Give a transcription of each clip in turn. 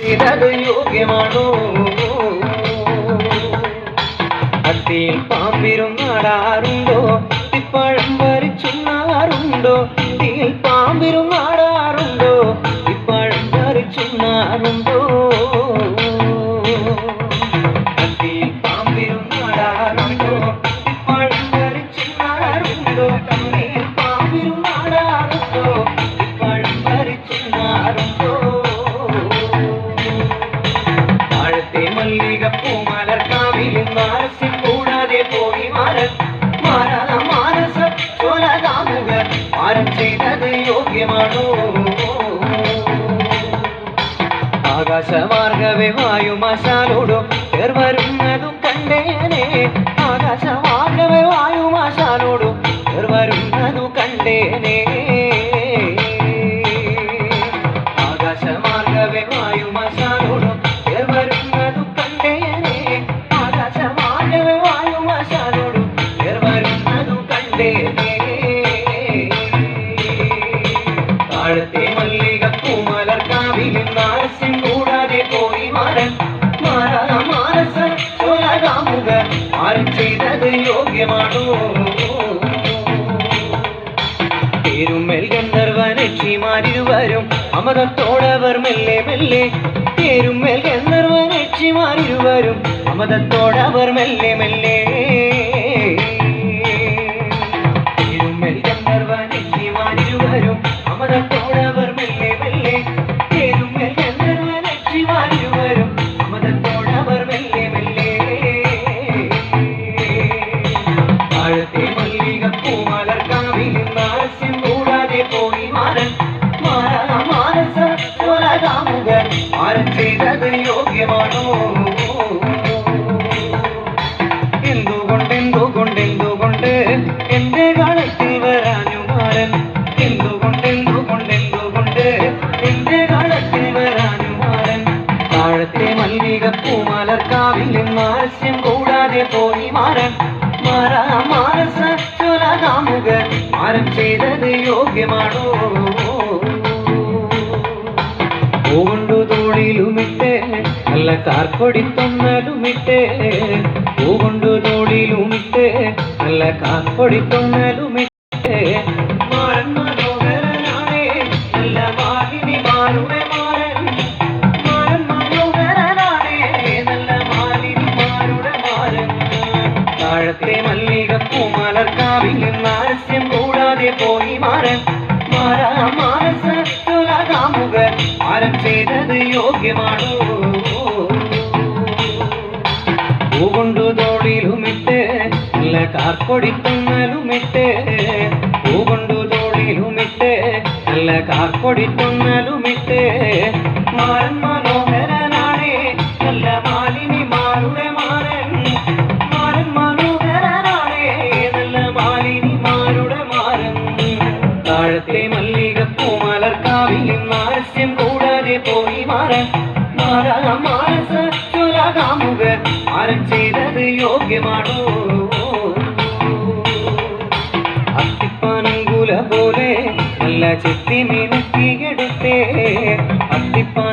ചെയ്തത് യോഗ്യമാണോ? അത്തിയിൽ പാമ്പിരുന്നാടാറുണ്ടോ ഇപ്പഴം വരിച്ചുണ്ണാറുണ്ടോ? തീയിൽ പാമ്പിരുന്നാടാറുണ്ടോ ഇപ്പഴം വരിച്ചുണ്ണാറുണ്ടോ? അത്തിയിൽ ആകാശമാർഗവേ കണ്ടേനെ. ആകാശമാർഗവേ വായുമാശാലോടോ പേർ വരുന്നതു കണ്ടേനെ. ആകാശമാർഗവേ വായുമാശാലോടോ പേർ വരുന്നതു കണ്ടേനെ. ആകാശമാർഗവേ വായുമാശാലോടോ പേർ വരുന്നതു കണ്ടേനെ. മലർക്കാവിലും നാരസ്യം കൂടാതെ ആരും ചെയ്തത് യോഗ്യമാണോ? തേരുമേൽ ഗന്ധർവനക്ഷിമാരിരുവരും അമതത്തോടവർ മെല്ലെ മെല്ലെ തേരുമേൽ ഗന്ധർവനക്ഷിമാരിരുവരും അമതത്തോടവർ മെല്ലെ മെല്ലെ തേരുമേൽ ഗന്ധർവനക്ഷിമാരിരുവരും അമതത്തോടവർ താഴത്തെ മല്ലികപ്പൂ മലർക്കാവിലും നാരസ്യം കൂടാതെ പോയി മാറൻ മാറാ യോഗ്യമാണോ? വരാനു താഴത്തെ മല്ലികപ്പൂ നാരസ്യം കൂടാതെ പോയി മാറാ മാരം ചെയ്തത് യോഗ്യമാണോ? പൂകൊണ്ടു തോളിലുമിട്ട് നല്ല കാർക്കൊടിത്തൊന്നലുമിട്ട് പൂകൊണ്ടു തോളിലുമിട്ട് നല്ല കാർക്കൊടിത്തൊന്നലുമിട്ട് മാറൻ മനോഹരനാണേ നല്ല മാലിനിമാരുടെ മാറൻ താഴത്തെ മല്ലികപ്പൂ മലർക്കാവിൽ നാരസ്യം മാരം ചെയ്തത് യോഗ്യമാണോ? പൂകൊണ്ടു തോളിലുമിട്ട് നല്ല കാർക്കൊടിത്തുന്നലുമിട്ട് പൂകൊണ്ടു തോളിലുമിട്ട് നല്ല കാർക്കൊടിത്തുന്നലുമിട്ട് മാറൻ മനോഹരനാണേ മല്ലികപ്പൂ മലർക്കാവിലും നാരസ്യം കൂടാതെ പോയി മാറൻ മാറാം മാനസ ചൊലകാമുക. മാരം ചെയ്തത് യോഗ്യമാണോ? അത്തിപ്പാനങ്കുല പോലെ നല്ല ചെത്തി മിനുക്കിയെടുത്തേ അത്തിപ്പാനങ്കുല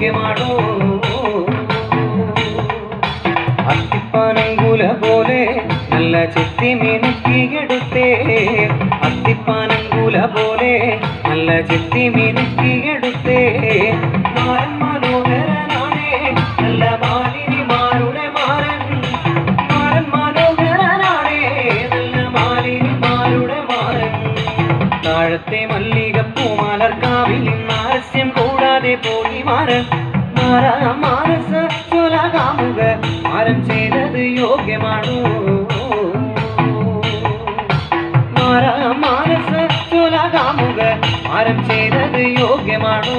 ചെയ്തത് യോഗ്യമാണോ അത്തിപ്പാനങ്കുല പോലെ നല്ല ചെത്തി മിനുക്കിയെടുത്തേ അത്തിപ്പാനങ്കുല പോലെ നല്ല ചെത്തി മിനുക്കിയെടുത്തേ പോയി മാറൻ മാറാ മാനസ ചൊലകാമുക മാരം ചെയ്തത് യോഗ്യമാണോ മാറാ മാനസ ചൊലകാമുക മാരം ചെയ്തത് യോഗ്യമാണോ